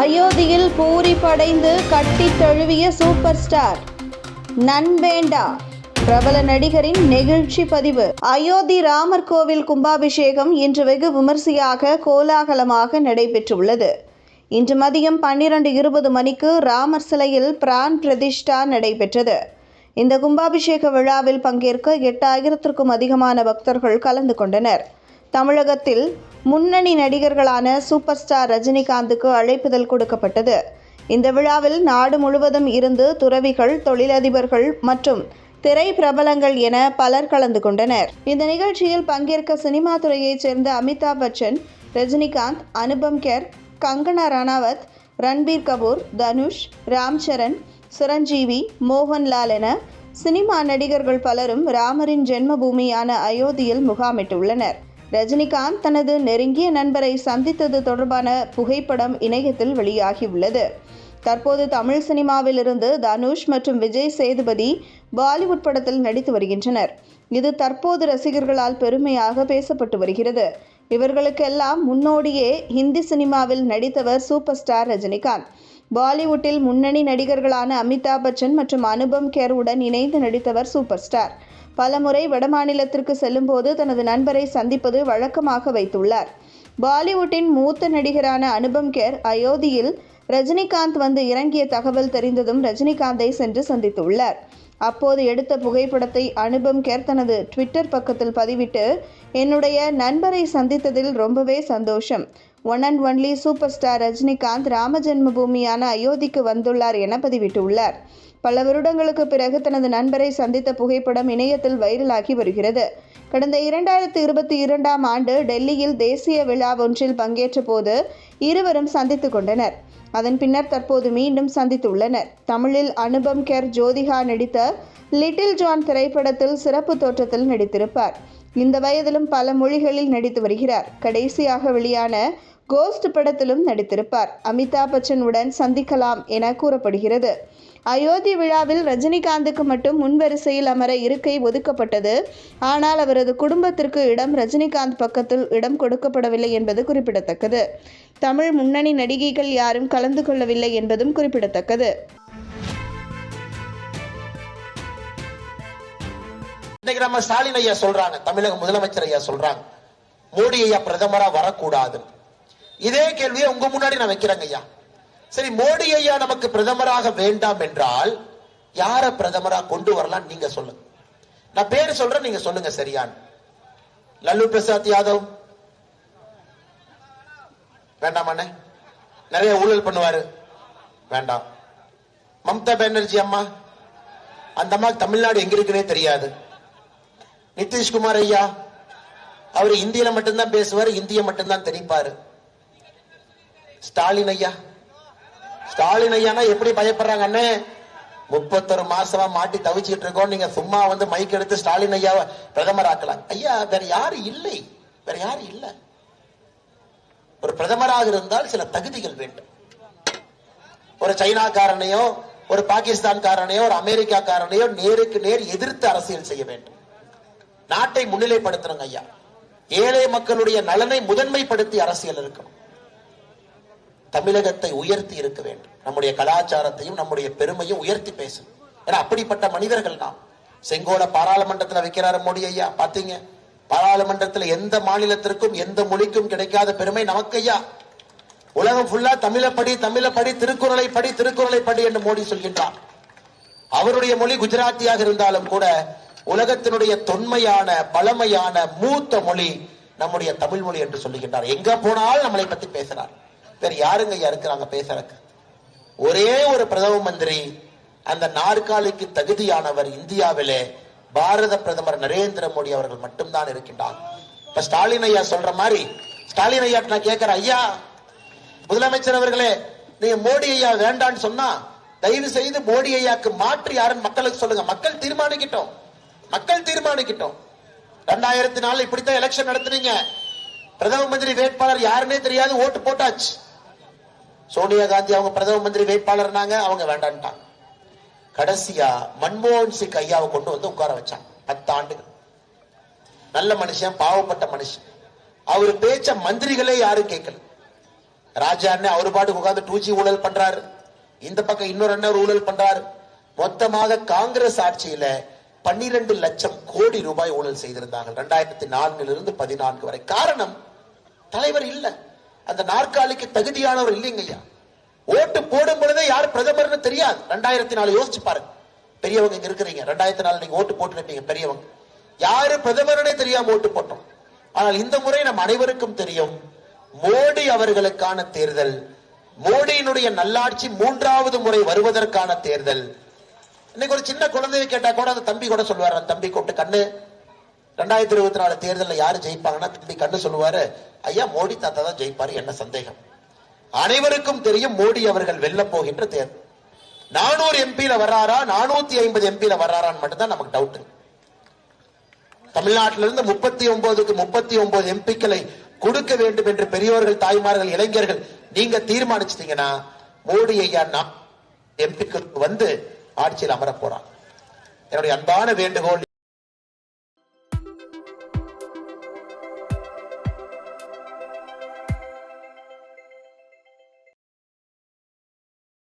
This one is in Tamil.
அயோத்தியில் பூரி படைந்து கட்டி தழுவிய சூப்பர் ஸ்டார் நண்பேண்டா பிரபல நடிகரின் நெகிழ்ச்சி பதிவு. அயோத்தி ராமர் கோவில் கும்பாபிஷேகம் இன்று வெகு விமர்சையாக கோலாகலமாக நடைபெற்றுள்ளது. இன்று மதியம் பன்னிரண்டு இருபது மணிக்கு ராமர் சிலையில் பிரான் பிரதிஷ்டா நடைபெற்றது. இந்த கும்பாபிஷேக விழாவில் பங்கேற்க எட்டாயிரத்திற்கும் அதிகமான பக்தர்கள் கலந்து கொண்டனர். தமிழகத்தில் முன்னணி நடிகர்களான சூப்பர் ஸ்டார் ரஜினிகாந்துக்கு அழைப்புதல் கொடுக்கப்பட்டது. இந்த விழாவில் நாடு முழுவதும் இருந்து துறவிகள் தொழிலதிபர்கள் மற்றும் திரை பிரபலங்கள் என பலர் கலந்து கொண்டனர். இந்த நிகழ்ச்சியில் பங்கேற்க சினிமா துறையைச் சேர்ந்த அமிதாப் பச்சன் ரஜினிகாந்த் அனுபம் கெர் கங்கனா ரணாவத் ரன்பீர் கபூர் தனுஷ் ராம் சரண் சிரஞ்சீவி மோகன்லால் என சினிமா நடிகர்கள் பலரும் ராமரின் ஜென்மபூமியான அயோத்தியில் முகாமிட்டுள்ளனர். ரஜினிகாந்த் தனது நெருங்கிய நண்பரை சந்தித்தது தொடர்பான புகைப்படம் இணையத்தில் வெளியாகியுள்ளது. தற்போது தமிழ் சினிமாவிலிருந்து தனுஷ் மற்றும் விஜய் சேதுபதி பாலிவுட் படத்தில் நடித்து வருகின்றனர். இது தற்போது ரசிகர்களால் பெருமையாக பேசப்பட்டு வருகிறது. இவர்களுக்கெல்லாம் முன்னோடியே ஹிந்தி சினிமாவில் நடித்தவர் சூப்பர் ஸ்டார் ரஜினிகாந்த். பாலிவுட்டில் முன்னணி நடிகர்களான அமிதாப் பச்சன் மற்றும் அனுபம் கேருடன் இணைந்து நடித்தவர் சூப்பர் ஸ்டார். பலமுறை வடமாநிலத்திற்கு செல்லும்போது தனது நண்பரை சந்திப்பது வழக்கமாக வைத்துள்ளார். பாலிவுட்டின் மூத்த நடிகரான அனுபம் கேர் அயோத்தியில் ரஜினிகாந்த் வந்து இறங்கிய தகவல் தெரிந்ததும் ரஜினிகாந்தை சென்று சந்தித்துள்ளார். அப்போது எடுத்த புகைப்படத்தை அனுபம் கேர் தனது ட்விட்டர் பக்கத்தில் பதிவிட்டு என்னுடைய நண்பரை சந்தித்ததில் ரொம்பவே சந்தோஷம். One and only super star Rajinikanth Ram ஜென்மபூமியான அயோத்திக்கு வந்துள்ளார் என பதிவிட்டுள்ளார். பல வருடங்களுக்கு பிறகு தனது நண்பரை சந்தித்த புகைப்படம் இணையத்தில் வைரலாகி வருகிறது. கடந்த இரண்டாயிரத்தி இருபத்தி இரண்டாம் ஆண்டு டெல்லியில் தேசிய விழா ஒன்றில் பங்கேற்ற போது இருவரும் சந்தித்து கொண்டனர். அதன் பின்னர் தற்போது மீண்டும் சந்தித்துள்ளனர். தமிழில் அனுபம் கெர் ஜோதிகா நடித்த லிட்டில் ஜான் திரைப்படத்தில் சிறப்பு தோற்றத்தில் நடித்திருப்பார். இந்த வயதிலும் பல மொழிகளில் நடித்து வருகிறார். கடைசியாக வெளியான கோஸ்ட் படத்திலும் நடித்திருப்பார். அமிதாப் பச்சனுடன் சந்திக்கலாம் என கூறப்படுகிறது. அயோத்தி விழாவில் ரஜினிகாந்துக்கு மட்டும் முன்வரிசையில் அமர இருக்கை ஒதுக்கப்பட்டது. ஆனால் அவரது குடும்பத்திற்கு இடம் ரஜினிகாந்த் பக்கத்தில் இடம் கொடுக்கப்படவில்லை என்பது குறிப்பிடத்தக்கது. தமிழ் முன்னணி நடிகைகள் யாரும் கலந்து கொள்ளவில்லை என்பதும் குறிப்பிடத்தக்கது. இன்னைக்கு நம்ம ஸ்டாலின் ஐயா சொல்றாங்க தமிழக முதலமைச்சர் ஐயா சொல்றாங்க. மோடி ஐயா பிரதமரா வரக்கூடாதுன்னு. இதே கேள்வியை உங்க முன்னாடி நான் வைக்கிறேங்க ஐயா. சரி மோடி ஐயா நமக்கு பிரதமராக வேண்டாம் என்றால் யார பிரதமராக கொண்டு வரலாம் நீங்க சொல்லுங்க. நான் பேர் சொல்றேன் நீங்க சொல்லுங்க சரியான் லல்லு பிரசாத் யாதவ்? வேண்டாமாண்ணே நிறைய ஊழல் பண்ணுவாரு. வேண்டாம். மம்தா பானர்ஜி அம்மா? அந்த அம்மா தமிழ்நாடு எங்க இருக்குன்னே தெரியாது. நிதிஷ்குமார் ஐயா? அவர் இந்தியில மட்டும்தான் பேசுவார் இந்திய மட்டும்தான் தெரிப்பாரு. ஸ்டாலின் ஐயா. ஸ்டாலின் ஐயானா எப்படி பயப்படுறாங்க அண்ணே? முப்பத்தொரு மாசமா மாட்டி தவிச்சிட்டு இருக்கோம். நீங்க சும்மா வந்து மைக் எடுத்து ஸ்டாலின் ஐயாவை பிரதமர் ஆக்கலாம் ஐயா வேற யாரு இல்லை? வேற யாரு இல்ல? ஒரு பிரதமராக இருந்தால் சில தகுதிகள் வேண்டும். ஒரு சைனாக்காரனையோ ஒரு பாகிஸ்தான்காரனையோ ஒரு அமெரிக்காக்காரனையோ நேருக்கு நேர் எதிர்த்து அரசியல் செய்ய வேண்டும். நாட்டை முன்னிலைப்படுத்தணுங்க ஐயா. ஏழை மக்களுடைய நலனை முதன்மைப்படுத்தி அரசியல் இருக்கணும். தமிழகத்தை உயர்த்தி இருக்க வேண்டும். நம்முடைய கலாச்சாரத்தையும் நம்முடைய பெருமையும் உயர்த்தி பேசும் ஏன்னா அப்படிப்பட்ட மனிதர்கள் நாம். செங்கோல பாராளுமன்றத்துல வைக்கிறாரு மோடி ஐயா பாத்தீங்க? பாராளுமன்றத்துல எந்த மாநிலத்திற்கும் எந்த மொழிக்கும் கிடைக்காத பெருமை நமக்கு ஐயா. உலகம் ஃபுல்லா தமிழ படி தமிழ படி திருக்குறளை படி திருக்குறளை படி என்று மோடி சொல்கின்றார். அவருடைய மொழி குஜராத்தியாக இருந்தாலும் கூட உலகத்தினுடைய தொன்மையான பழமையான மூத்த மொழி நம்முடைய தமிழ் மொழி என்று சொல்லுகின்றார். எங்க போனாலும் நம்மளை பத்தி பேசுறார். வேற யாருங்க ஐயா இருக்கிறாங்க பேசுறதுக்கு ஒரே ஒரு பிரதம மந்திரி அந்த நாற்காலிக்கு தகுதியானவர் இந்தியாவிலே பாரத பிரதமர் நரேந்திர மோடி அவர்கள் மட்டும்தான் இருக்கின்றார். இப்ப ஸ்டாலின் ஐயா சொல்ற மாதிரி ஸ்டாலின் ஐயா நான் கேட்கிறேன் ஐயா முதலமைச்சர் அவர்களே நீங்க மோடி ஐயா வேண்டான்னு சொன்னா தயவு செய்து மோடி ஐயாக்கு மாற்று யாருன்னு மக்களுக்கு சொல்லுங்க. மக்கள் தீர்மானிக்கிட்டோம். மக்கள் தீர்மானிக்கிட்டோம். ரெண்டாயிரத்தி நாலு இப்படித்தான் எலெக்ஷன் நடத்துனீங்க. பிரதம மந்திரி வேட்பாளர் யாருன்னே தெரியாது ஓட்டு போட்டாச்சு. சோனியா காந்தி அவங்க பிரதம மந்திரி வேட்பாளர்னாங்க அவங்க வேண்டான்ட்டாங்க. கடைசியா மன்மோகன் சிங் ஐயாவை கொண்டு வந்து உட்கார வச்சாங்க. பத்து ஆண்டுகள் நல்ல மனுஷன் பாவப்பட்ட மனுஷன். அவர் பேச்ச மந்திரிகளே யாரும் கேட்கல. ராஜா அண்ணன் அவர் பாட்டுக்கு உட்கார்ந்து டூஜி ஊழல் பண்றாரு. இந்த பக்கம் இன்னொரு அண்ணன் ஊழல் பண்றாரு. மொத்தமாக காங்கிரஸ் ஆட்சியில பன்னிரண்டு லட்சம் கோடி ரூபாய் ஊழல் செய்திருந்தாங்க ரெண்டாயிரத்தி நான்கிலிருந்து பதினான்கு வரை. காரணம் தலைவர் இல்லை. அந்த நாற்காலிக்கு தகுதியானவர் இல்லைங்க ஐயா. ஓட்டு போடும் பொழுதே யார் பிரதமர்னு தெரியாது. ரெண்டாயிரத்தி நாலு யோசிச்சு பாருங்க. பெரியவங்க இங்க இருக்கிறீங்க. ரெண்டாயிரத்தி நாலு நீங்க ஓட்டு போட்டுருப்பீங்க பெரியவங்க. யாரு பிரதமர்னே தெரியாம ஓட்டு போட்டோம். ஆனால் இந்த முறை நம் அனைவருக்கும் தெரியும் மோடி அவர்களுக்கான தேர்தல் மோடியினுடைய நல்லாட்சி மூன்றாவது முறை வருவதற்கான தேர்தல். இன்னைக்கு ஒரு சின்ன குழந்தையை கேட்டா கூட அந்த தம்பி கூட சொல்லுவார் அந்த தம்பி கூப்பிட்டு கண்ணு ரெண்டாயிரத்தி இருபத்தி நாலு தேர்தலில் யாரு ஜெயிப்பாங்கன்னா திரும்பி கண்ணு சொல்லுவாரு ஐயா மோடி தாத்தா தான் ஜெயிப்பாரு என்ன சந்தேகம்? அனைவருக்கும் தெரியும் மோடி அவர்கள் வெல்ல போகின்ற தேர்தல். நானூறு எம்பியில வர்றாரா நானூத்தி ஐம்பது எம்பியில வர்றாரான்னு மட்டும்தான் நமக்கு டவுட் தமிழ்நாட்டிலிருந்து முப்பத்தி ஒன்பதுக்கு முப்பத்தி ஒன்பது எம்பிக்களை கொடுக்க வேண்டும் என்று பெரியோர்கள் தாய்மார்கள் இளைஞர்கள் நீங்க தீர்மானிச்சிட்டீங்கன்னா மோடி ஐயா எம்பிக்கு வந்து ஆட்சியில் அமர போறாங்க என்னுடைய அன்பான வேண்டுகோள்